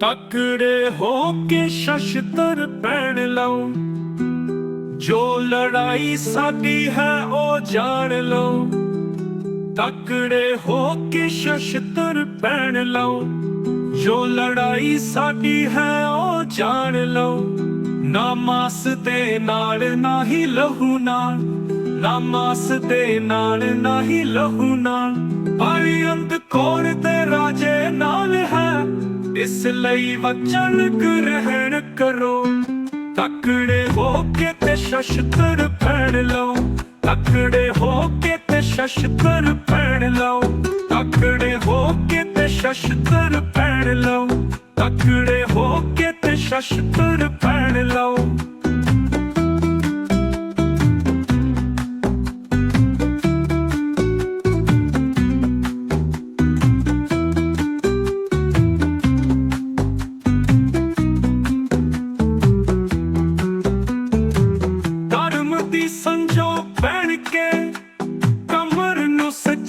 ਤਕੜੇ ਹੋ ਕੇ ਸ਼ਸ਼ਤਰ ਪੈਣ ਲਓ ਜੋ ਲੜਾਈ ਸਾਡੀ ਹੈ, ਉਹ ਜਾਣ ਲਓ ਤਕੜੇ ਹੋ ਕੇ ਸ਼ਸ਼ਤਰ ਪੈਣ ਲਓ ਜੋ ਲੜਾਈ ਸਾਡੀ ਹੈ, ਉਹ ਜਾਣ ਲਓ ਨਾ ਮਾਸ ਦੇ ਨਾਲ ਨਾ ਹੀ ਲਹੂ ਨਾਲ। ਨਾ ਮਾਸ ਦੇ ਨਾਲ ਨਾ ਹੀ ਲਹੂ ਨਾਲ। ਭਾਈ ਅੰਤ ਕੌਣ ਤੇ ਰਾਜੇ ਇਸ ਲਈ ਵਚਨ ਰਹਿਣ ਕਰੋ। ਤਕੜੇ ਹੋ ਕੇ ਤੇ ਸ਼ਸ਼ਤਰ ਪੈਣ ਲਓ। ਤਕੜੇ ਹੋ ਕੇ ਤੇ ਸ਼ਸ਼ਤਰ ਪੈਣ ਲਓ। ਤਕੜੇ ਹੋ ਕੇ ਤੇ ਸ਼ਸ਼ਤਰ ਪੈਣ ਲਓ। ਤਕੜੇ ਹੋ ਕੇ ਤੇ ਸ਼ਸ਼ਤਰ ਪੈਣ ਲਓ।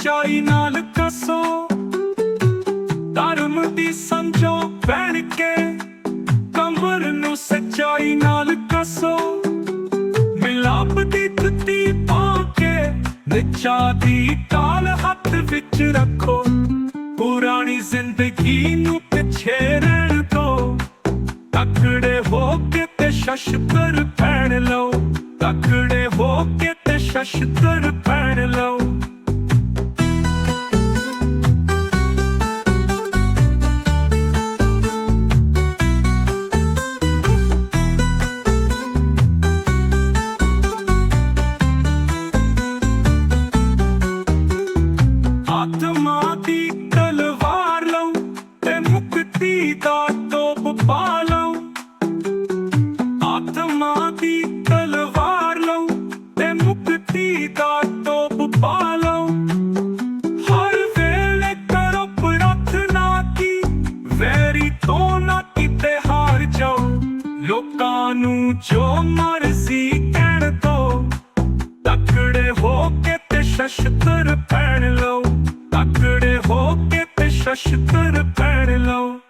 ਸਚਾਈ ਨਾਲ ਕਸੋ। ਧਰਮ ਦੀ ਸੰਜੋ ਬਣ ਕੇ ਕਮਰ ਨੂੰ ਸੱਚਾਈ ਨਾਲ ਕਸੋ। ਮਿਲਾਪ ਦੀ ਤੁੱਤੀ ਪਾ ਕੇ ਨਿਚਾ ਦੀ ਟਾਲ ਹੱਥ ਵਿੱਚ ਰੱਖੋ। ਪੁਰਾਣੀ ਜ਼ਿੰਦਗੀ ਨੂੰ ਪਿੱਛੇ ਰਹਿਣ ਦੋ। ਤਕੜੇ ਹੋ ਕੇ ਤੇ ਸ਼ਸ਼ਤਰ ਪੈਣ ਲਓ। ਤਕੜੇ ਹੋ ਕੇ ਤੇ ਸ਼ਸ਼ਤਰ ਪੈਣ ਲਓ ਆਤਮਾ ਦੀ ਤਲਵਾਰ ਲਓ ਤੇ ਮੁਕਤੀ ਦਾ ਤੋਪ ਪਾ ਲਓ ਆਤਮਾ ਦੀ ਤਲਵਾਰ ਲਓ ਤੇ ਹਰ ਵੇਲੇ ਕਰੋ ਪ੍ਰਾਰਥਨਾ ਕੀ, ਵੈਰੀ ਤੋਂ ਨਾ ਕਿਤੇ ਹਾਰ ਜਾਓ। ਲੋਕਾਂ ਨੂੰ ਜੋ ਮਰਜ਼ੀ ਕਹਿਣ ਤੋਂ ਤਕੜੇ ਹੋ ਕੇ ਤੇ ਸ਼ਸ਼ਤਰ ਪੈਣ ਲਓ ਤਕੜੇ ਹੋ ਕੇ ਤੇ ਸ਼ਸ਼ਤਰ ਪੈਣ ਲਓ